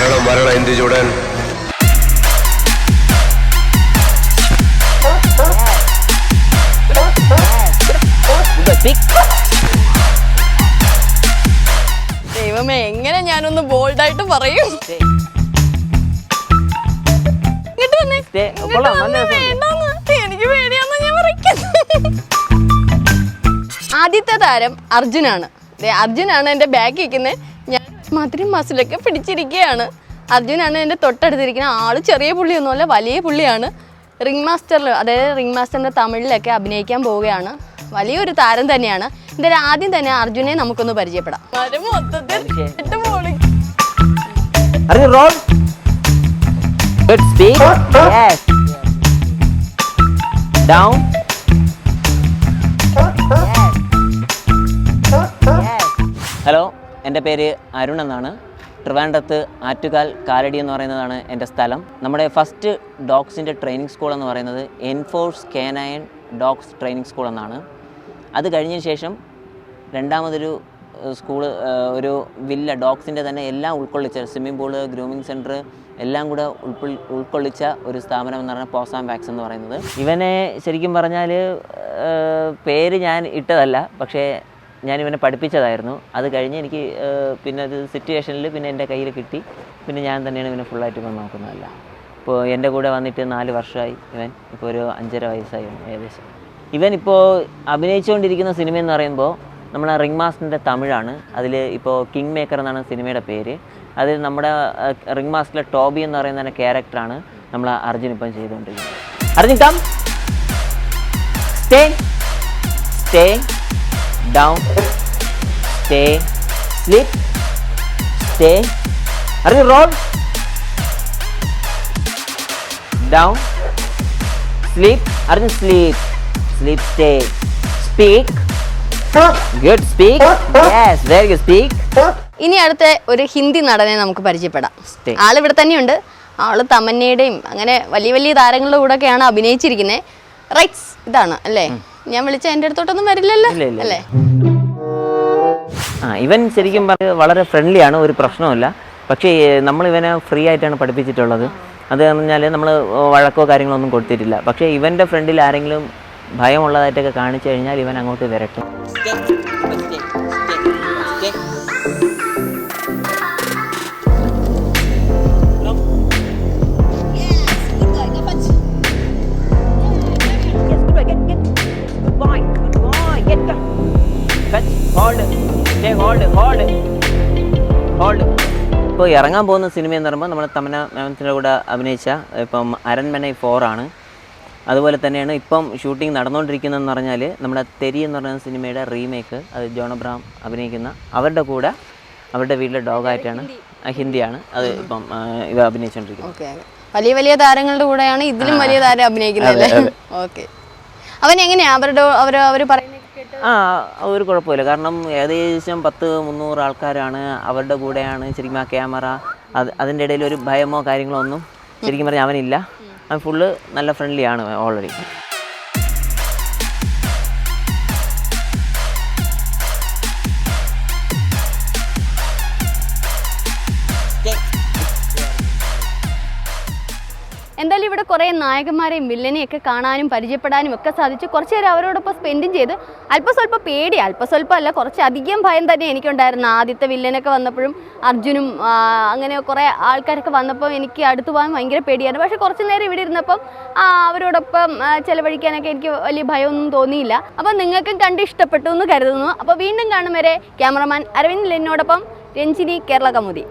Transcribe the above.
വരണം വരണം എന്ത് ചൂടൻ? ദൈവമേ എങ്ങനെ ഞാനൊന്ന് ബോൾഡായിട്ട് പറയും. എനിക്ക് പേടിയാന്ന് ഞാൻ പറയുന്നു. ആദ്യത്തെ താരം അർജുനാണ്. ദേ, അർജുനാണ് എന്റെ ബാഗ് ഇരിക്കുന്നത് ഞാൻ മധുരം മസിലൊക്കെ പിടിച്ചിരിക്കുകയാണ് അർജുനാണ് എന്റെ തൊട്ടടുത്തിരിക്കുന്ന ആൾ ചെറിയ പുള്ളിയൊന്നുമല്ല വലിയ പുള്ളിയാണ്. റിംഗ് മാസ്റ്ററിൽ അതായത് റിംഗ് മാസ്റ്ററിന്റെ തമിഴിലൊക്കെ അഭിനയിക്കാൻ പോവുകയാണ്. വലിയൊരു താരം തന്നെയാണ്. എന്തായാലും ആദ്യം തന്നെ അർജുനെ നമുക്കൊന്ന് പരിചയപ്പെടാം. മൊത്തത്തിൽ? Good speed. Yes. Down. Hello എന്റെ പേര് അരുൺ എന്നാണ്. ട്രിവാൻഡ്രത്ത് ആറ്റുകാൽ കാലടി എന്ന് പറയുന്നതാണ് എന്റെ സ്ഥലം. നമ്മുടെ ഫസ്റ്റ് ഡോഗ്സിന്റെ ട്രെയിനിങ് സ്കൂൾ എന്ന് പറയുന്നത് enforce canine dogs training school എന്നാണ്. അത് കഴിഞ്ഞ ശേഷം രണ്ടാമതൊരു സ്കൂൾ ഒരു വില്ല ഡോഗ്സിന്റെ തന്നെ എല്ലാം ഉൾക്കൊള്ളിച്ച സ്വിമ്മിംഗ് പൂൾ ഗ്രൂമിംഗ് സെന്റർ എല്ലാം കൂടെ ഉൾക്കൊള്ളി ഉൾക്കൊള്ളിച്ച ഒരു സ്ഥാപനം എന്ന് പറഞ്ഞാൽ പോസാം വാക്സ് എന്ന് പറയുന്നത്. ഇവനെ ശരിക്കും പറഞ്ഞാൽ പേര് ഞാൻ ഇട്ടതല്ല. പക്ഷേ ഞാൻ ഇവനെ പഠിപ്പിച്ചതായിരുന്നു. അത് കഴിഞ്ഞ് എനിക്ക് പിന്നെ അത് സിറ്റുവേഷനിൽ പിന്നെ എന്റെ കയ്യിൽ കിട്ടി. പിന്നെ ഞാൻ തന്നെയാണ് ഇവനെ ഫുള്ളായിട്ട് ഇപ്പം നോക്കുന്നതല്ല. ഇപ്പോൾ എന്റെ കൂടെ വന്നിട്ട് നാല് വർഷമായി ഇവൻ. ഇപ്പോൾ ഒരു അഞ്ചര വയസ്സായി ഏകദേശം. ഇവൻ ഇപ്പോൾ അഭിനയിച്ചുകൊണ്ടിരിക്കുന്ന സിനിമ എന്ന് പറയുമ്പോൾ നമ്മളെ റിംഗ് മാസ്റ്ററിന്റെ തമിഴാണ്. അതിൽ ഇപ്പോൾ കിങ് മേക്കർ എന്നാണ് സിനിമയുടെ പേര്. അതിൽ നമ്മുടെ റിംഗ് മാസ്റ്ററിലെ ടോബി എന്ന് പറയുന്ന ക്യാരക്ടറാണ് നമ്മൾ അർജുൻ ഇപ്പം ചെയ്തുകൊണ്ടിരിക്കുന്നത്. Arjun come stay stay down, stay, sleep, stay. Are you roll? Down, sleep. Are you sleep? Sleep, stay. Speak. Good, speak. Yes, very good, speak. ഇനി അടുത്ത ഒരു ഹിന്ദി നടനെ നമുക്ക് പരിചയപ്പെടാം ആളിവിടെ തന്നെയുണ്ട് ആൾ തമന്നയുടെയും അങ്ങനെ വലിയ വലിയ താരങ്ങളുടെ കൂടെ ഒക്കെയാണ് അഭിനയിച്ചിരിക്കുന്നത് റൈറ്റ്സ് ഇതാണ് അല്ലേ ഞാൻ വിളിച്ച എന്റെ അടുത്തോട്ടൊന്നും വരില്ലല്ലോ അല്ലേ ആ ഇവൻ ശരിക്കും പറഞ്ഞ് വളരെ ഫ്രണ്ട്ലിയാണ് ഒരു പ്രശ്നവുമില്ല പക്ഷേ നമ്മൾ ഇവനെ ഫ്രീ ആയിട്ടാണ് പഠിപ്പിച്ചിട്ടുള്ളത് അത് പറഞ്ഞാൽ നമ്മൾ വഴക്കോ കാര്യങ്ങളോ ഒന്നും കൊടുത്തിട്ടില്ല പക്ഷേ ഇവന്റെ ഫ്രണ്ടിൽ ആരെങ്കിലും ഭയമുള്ളതായിട്ടൊക്കെ കാണിച്ചു കഴിഞ്ഞാൽ ഇവൻ അങ്ങോട്ട് വരട്ടെ ഇപ്പോൾ ഇറങ്ങാൻ പോകുന്ന സിനിമ എന്ന് പറയുമ്പോൾ നമ്മൾ തമന മാമത്തിന്റെ കൂടെ അഭിനയിച്ച ഇപ്പം അരൺമനൈ ഫോർ ആണ്. അതുപോലെ തന്നെയാണ് ഇപ്പം ഷൂട്ടിംഗ് നടന്നുകൊണ്ടിരിക്കുന്നതെന്ന് പറഞ്ഞാൽ നമ്മുടെ തെരി എന്ന് പറയുന്ന സിനിമയുടെ റീമേക്ക് അത് ജോൺ അബ്രഹാം അഭിനയിക്കുന്ന അവരുടെ കൂടെ അവരുടെ വീട്ടിലെ ഡോഗായിട്ടാണ് ഹിന്ദിയാണ് അത് ഇപ്പം ഇവ അഭിനയിച്ചുകൊണ്ടിരിക്കുന്നത് വലിയ വലിയ താരങ്ങളുടെ കൂടെയാണ് ഇതിലും വലിയ താരം അഭിനയിക്കുന്നത് ഓക്കെ. അവൻ എങ്ങനെയാ? അവരുടെ അവർ അവർ പറയുന്നത് ആ ഒരു കുഴപ്പമില്ല. കാരണം ഏകദേശം പത്ത് മുന്നൂറ് ആൾക്കാരാണ് അവരുടെ കൂടെയാണ് ശരിക്കും ആ ക്യാമറ. അത് അതിന്റെ ഇടയിൽ ഒരു ഭയമോ കാര്യങ്ങളോ ഒന്നും ശരിക്കും പറഞ്ഞാൽ അവനില്ല. അവൻ ഫുള്ള് നല്ല ഫ്രണ്ട്ലി ആണ് ഓൾറെഡി കുറേ നായകന്മാരെയും വില്ലനെയും ഒക്കെ കാണാനും പരിചയപ്പെടാനും ഒക്കെ സാധിച്ചു. കുറച്ച് നേരം അവരോടൊപ്പം സ്പെൻഡും ചെയ്ത്. അല്പം സ്വല്പം പേടി അല്പം സ്വല്പം അല്ല കുറച്ചധികം ഭയം തന്നെ എനിക്കുണ്ടായിരുന്നു. ആദ്യത്തെ വില്ലനൊക്കെ വന്നപ്പോഴും അർജുനും അങ്ങനെ കുറേ ആൾക്കാരൊക്കെ വന്നപ്പോൾ എനിക്ക് അടുത്ത് പോകാൻ ഭയങ്കര പേടിയായിരുന്നു. പക്ഷേ കുറച്ച് നേരം ഇവിടെ ഇരുന്നപ്പം അവരോടൊപ്പം ചെലവഴിക്കാനൊക്കെ എനിക്ക് വലിയ ഭയമൊന്നും തോന്നിയില്ല. അപ്പോൾ നിങ്ങൾക്കും കണ്ട് ഇഷ്ടപ്പെട്ടു എന്ന് കരുതുന്നു. അപ്പോൾ വീണ്ടും കാണും വരെ ക്യാമറമാൻ അരവിന്ദ് ലെന്നോടൊപ്പം രഞ്ജിനി കേരള കമുദി